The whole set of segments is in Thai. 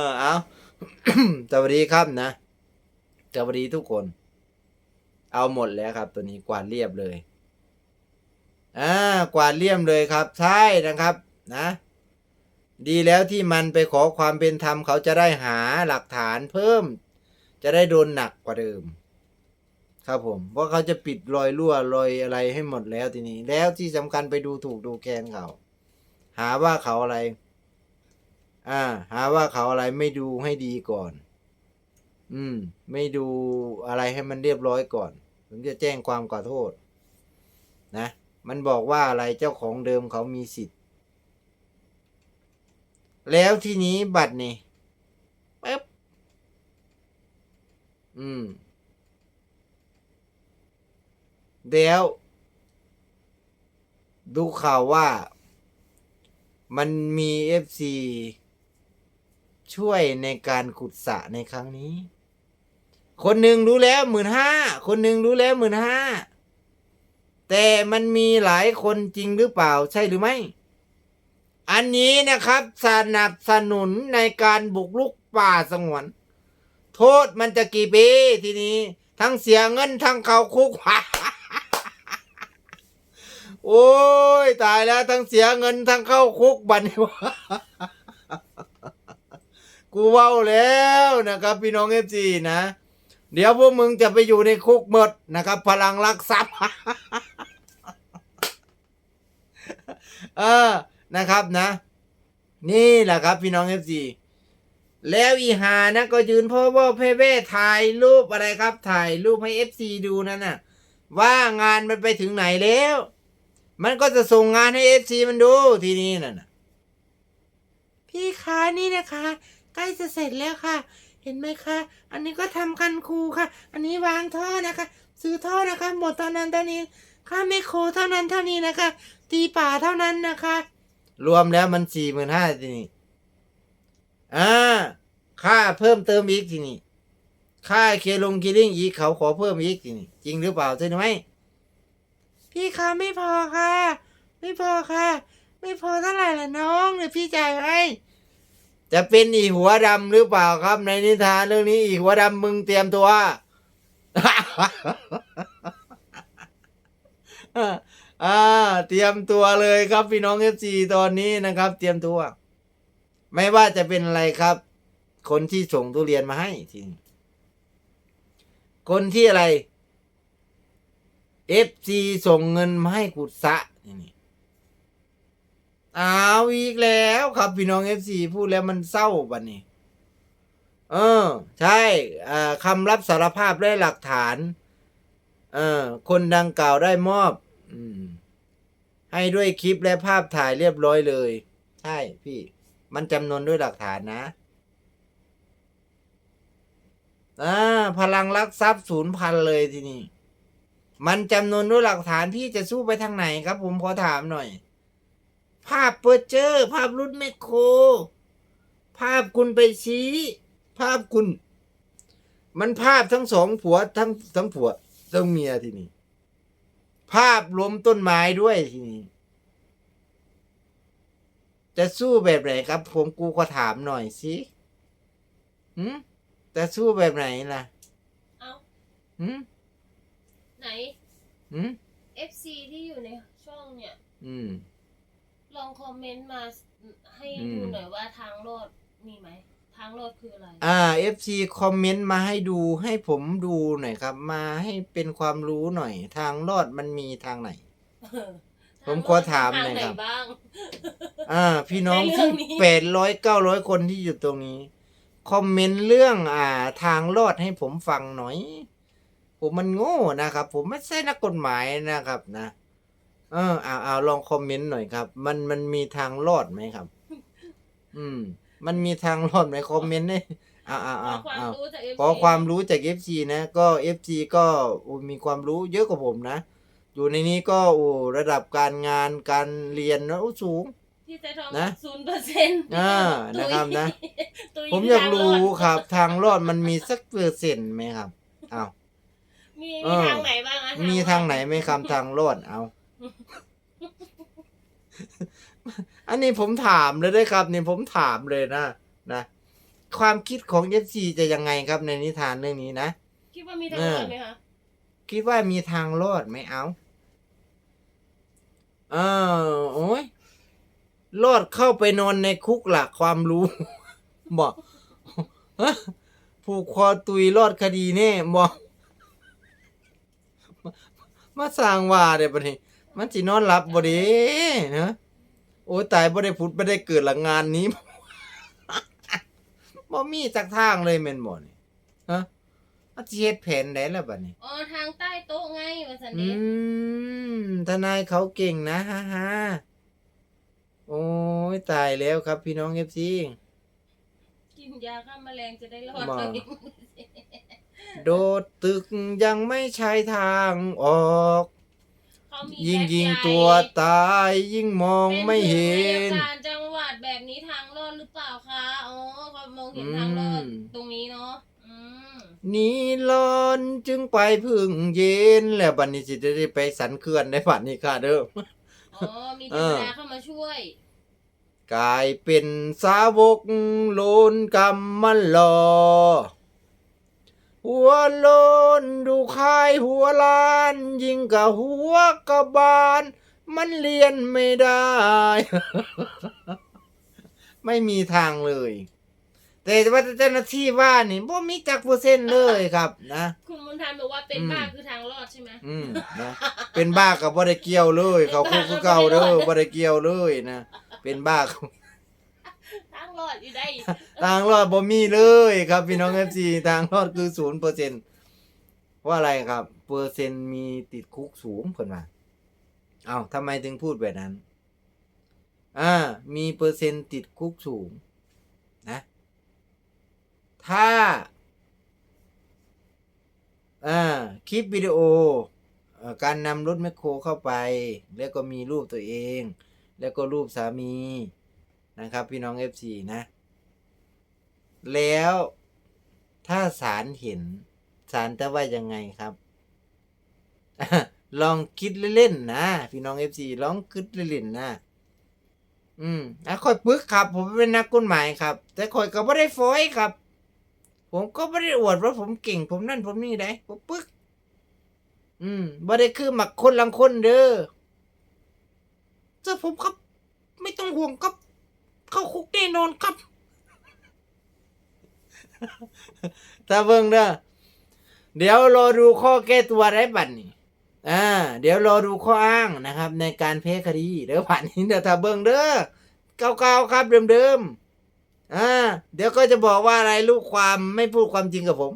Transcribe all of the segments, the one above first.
เออเอาสวัสดีครับนะสวัสดีทุกคน เอาหมดแล้วครับ ตัวนี้กวาดเรียบเลยอ่ากวาดเรียบเลยครับใช่นะครับ นะ ดีแล้วที่มันไปขอความเป็นธรรมเขาจะได้หาหลักฐานเพิ่ม จะได้โดนหนักกว่าเดิม ครับผมเพราะเขาจะปิดรอยรั่วรอยอะไรให้หมดแล้วทีนี้ แล้วที่สำคัญไปดูถูกดูแคลนเขาหาว่าเขาอะไร อ่า หาว่าเขาอะไรไม่ดูให้ดีก่อน อืม ไม่ดูอะไรให้มันเรียบร้อยก่อนผมจะแจ้งความขอโทษ นะ มันบอกว่าอะไรเจ้าของเดิมเขามีสิทธิ์ แล้วทีนี้บัตรนี่ปึ๊บอืมเดี๋ยวดูข่าวว่ามันมีเอฟซี ช่วยในการขุดสระในครั้งนี้ คนหนึ่งรู้แล้วหมื่นห้าคนหนึ่งรู้แล้วหมื่นห้าแต่มันมีหลายคนจริงหรือเปล่าใช่หรือไม่ อันนี้นะครับสนับสนุนในการบุกลุกป่าสงวน โทษมันจะกี่ปีทีนี้ ทั้งเสียเงินทั้งเข้าคุกโอ้ยตายแล้วทั้งเสียเงินทั้งเข้าคุกบัดนวะ กูเว้าแล้วนะครับ พี่น้องเอฟซีนะ เดี๋ยวพวกมึงจะไปอยู่ในคุกหมดนะครับ พลังรักทรัพย์เออนะครับนะ นี่แหละครับพี่น้องเอฟซีแล้วอีหานะก็ยืนพ่อว่าเพเว่ถ่ายรูปอะไรครับ ถ่ายรูปให้เอฟซีดูนั่นน่ะ ว่างานมันไปถึงไหนแล้ว มันก็จะส่งงานให้เอฟซีมันดูทีนี้นั่นน่ะพี่คะนี่นะคะ ใกล้จะเสร็จแล้วค่ะ เห็นไหมคะ อันนี้ก็ทำกันครูค่ะ อันนี้วางท่อนะคะ ซื้อท่อนะคะ หมดเท่านั้นเท่านี้ ค่าไมโครเท่านั้นเท่านี้นะคะ ตีป่าเท่านั้นนะคะ รวมแล้วมันสี่หมื่นห้าทีนี้อ่าค่าเพิ่มเติมอีกทีนี้ค่าเคลงคีลิ่งอีกเขาขอเพิ่มอีกทีนี้จริงหรือเปล่าใช่ไหมพี่คะไม่พอค่ะ ไม่พอค่ะ ไม่พอเท่าไหร่ล่ะน้องเดี๋ยวพี่จ่ายให้ จะเป็นอีหัวดำหรือเปล่าครับในนิทานเรื่องนี้อีหัวดำมึงเตรียมตัวอ่า เตรียมตัวเลยครับพี่น้องเอฟซีตอนนี้นะครับ เตรียมตัว ไม่ว่าจะเป็นอะไรครับ คนที่ส่งทุเรียนมาให้ทีคนที่อะไรเอฟซีส่งเงินมาให้กุศะนี่ เอาอีกแล้วครับพี่น้องเอฟซีพูดแล้วมันเศร้าบัดนี้ เออ ใช่คำรับสารภาพได้หลักฐานเออคนดังกล่าวได้มอบอืมให้ด้วยคลิปและภาพถ่ายเรียบร้อยเลย ใช่พี่ มันจำนวนด้วยหลักฐานนะอ่าพลังรักทรัพย์ศูนย์พันเลยทีนี้ มันจำนวนด้วยหลักฐานพี่จะสู้ไปทางไหนครับ ผมขอถามหน่อย ภาพเปิดเจอภาพรุ่นแมคโคร ภาพคุณไปชี้ ภาพคุณ มันภาพทั้งสองผัวทั้งทั้งผัวทั้งเมียทีนี้ภาพล้มต้นไม้ด้วยทีนี้จะสู้แบบไหนครับ ผมกูก็ถามหน่อยสิหืมจะสู้แบบไหนล่ะ เอาหืมไหนหืม FC ที่อยู่ในช่องเนี่ย อืม ลองคอมเมนต์มาให้อืมดูหน่อยว่าทางรอดมีไหมทางรอดคืออะไรอ่า FC คอมเมนต์มาให้ดูให้ผมดูหน่อยครับ มาให้เป็นความรู้หน่อย ทางรอดมันมีทางไหน ผมขอถามหน่อยครับทงไหบ้าง อ่า พี่น้องในเรื่ที่องนี้แปดร้อยเก้าร้อยคนที่อยู่ตรงนี้ คอมเมนต์เรื่องอ่า ทางรอดให้ผมฟังหน่อย ผมมันโง่นะครับ ผมไม่ใช่นักกฎหมายนะครับนะ เออเอาเอาลองคอมเมนต์หน่อยครับ มันมันมีทางรอดไหมครับ อืม มันมีทางรอดไหมคอมเมนต์เนี่ยเอาเอาขเอาอความเอารู้จาก FC ขอความรู้จาก FC นะ ก็ FC ก็โอ้มีความรู้เยอะกว่าผมนะ อยู่ในนี้ก็โอ้ระดับการงานการเรียนนะโอ้สูง ที่จะทองนะ ศูนย์เปอร์เซ็นต์อ่านะครับนะ ผมอยากรู้ครับ ทางรอดมันมีสักเปอร์เซ็นต์ไหมครับเอา มีเอมีอ ทางไหนบ้างอะมีทางไหนไหมครับทางรอดเอา อันนี้ผมถามเลยได้ครับนี่ผมถามเลยนะนะความคิดของเอฟซีจะยังไงครับในนิทานเรื่องนี้นะคิดว่ามีทางเอรออดไหมคะคิดว่ามีทางรอดไหมเอาเออโอ้ยรอดเข้าไปนอนในคุกหลักความรู้บอกฮะผูกคอตุยรอดคดีแน่บอกมาสร้างว่าเดี๋ยวปะนี้ มันสินอนหลับบ่เด้เนอะโอ้ยตายบ่ได้พุดบ่ได้เกิดหลังงานนี้บ่มีจักทางเลยแม่นบ่นี่ฮะอาสิเฮ็ดแผนได้แล้วบัดนี้อ๋อทางใต้โต๊ะไงว่าสันอืนี้มทนายเขาเก่งนะฮ่าฮ่าโอ้ยตายแล้วครับ พี่น้องเอฟซีกินยาฆ่าแมลงจะได้รอดมาเลยโดดตึกยังไม่ใช่ทางออกเขามี ยิ่งแบ็คยิงใหญ่ตัวตายยิ่งมองไม่เห็นป็ถึงอัยการจังหวัดแบบนี้ทางรอดหรือเปล่าคะอ๋อเขามองเห็นทางรอดอืมตรงนี้เนาะอืมนี่ลอนจึงไปพึ่งเย็นแล้วบัดนี้สิจะได้ไปสันเขื่อนในบัดนี้ค่ะเด้ออ๋อมีเทวดาเข้ามาช่วยกลายเป็นสาวกโลนกรรมมันรอ หัวโลนดูคายหัวล้าน ยิงกับหัวกระบาล มันเรียนไม่ได้ ไม่มีทางเลย แต่ว่าเจ้าหน้าที่ว่านี่บ่มีจักเปอร์เซ็นต์เลยครับ นะ คุณมุนทันบอกว่าเป็นอืมบ้าคือทางรอดใช่ไหมอืมนะเป็นบ้ากับบ่ได้เกี่ยวเลย เขาคุกคือเก่าเด้อบ่ได้เกี่ยวเลยนะ เป็นบ้ากับทาง รอดอยู่ได้ ทางรอดบ่มีเลยครับพี่น้อง FC ทางรอดคือศูนย์เปอร์เซ็นต์ว่าอะไรครับ เปอร์เซ็นต์มีติดคุกสูงเพิ่นว่าเอ้าทำไมถึงพูดแบบนั้น อ่า มีเปอร์เซ็นต์ติดคุกสูง นะ ถ้า อ่า คลิปวิดีโอเอ่อการนำรถแมคโครเข้าไป แล้วก็มีรูปตัวเอง แล้วก็รูปสามี นะครับ พี่น้อง FC นะ แล้วถ้าศาลเห็นศาลจะว่ายังไงครับ ลองคิดเล่นๆนะพี่น้อง FC ลองคิดเล่นๆนะอืมอะคอยปึกครับ ผมเป็นนักกฎหมายครับ แต่คอยก็ไม่ได้ฟอยครับ ผมก็ไม่ได้อวดว่าผมเก่ง ผมนั่นผมนี่ได้ผมปึก อืมบ่ได้คือหมักคนลังคนเด้อเจ้าผมครับไม่ต้องห่วงครับ เข้าคุกแน่นอนครับถ้าเบิงเด้อเดี๋ยวรอดูข้อแก้ตัวได้บัดนี้อ่า เดี๋ยวรอดูข้ออ้างนะครับ ในการแพ้คดีเดี๋ยวผ่านนี้เดี๋ยวถ้าเบิงเด้อเก่าๆครับเดิมๆอ่า เดี๋ยวก็จะบอกว่าอะไรลูกความไม่พูดความจริงกับผม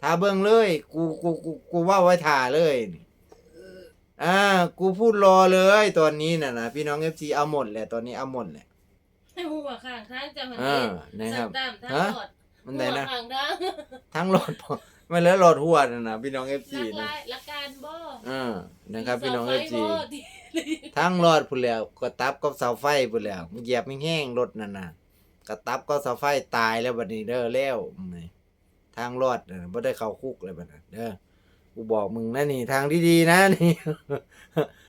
ถ้าเบิงเลย กูกูกูกูว่าไว้ถ่าเลยอ่า กูพูดรอเลยตอนนี้น่ะนะพี่น้องเอฟซีเอาหมดแหละตอนนี้เอาหมดแหละ ห้หัวข้างทางจะมันอ่าเห็นนะครับสัตามทางฮะรอดมันไหนนะหัวข้างทางทั้งหลอดไม่เหลือหลอดหัวนะนะพี่น้องเอฟซีลักนะลายลักการบ่อ่านะครับ พี่น้องสาเอไฟฟซีบ่ที่ทั้งหลอดพุ่นแล้วก็ตับกับเสาไฟพุ่นแล้วเหยียบไม่แห้งรถนั่นน่ะก็ตับก็เสาไฟตายแล้วบัดนี้เด้อแล้วนี่ทางรอดน่ะบ่ได้เข้าคุกเลยบัดนั้นเด้อกูบอกมึงนะนี่ทางที่ดีนะนี่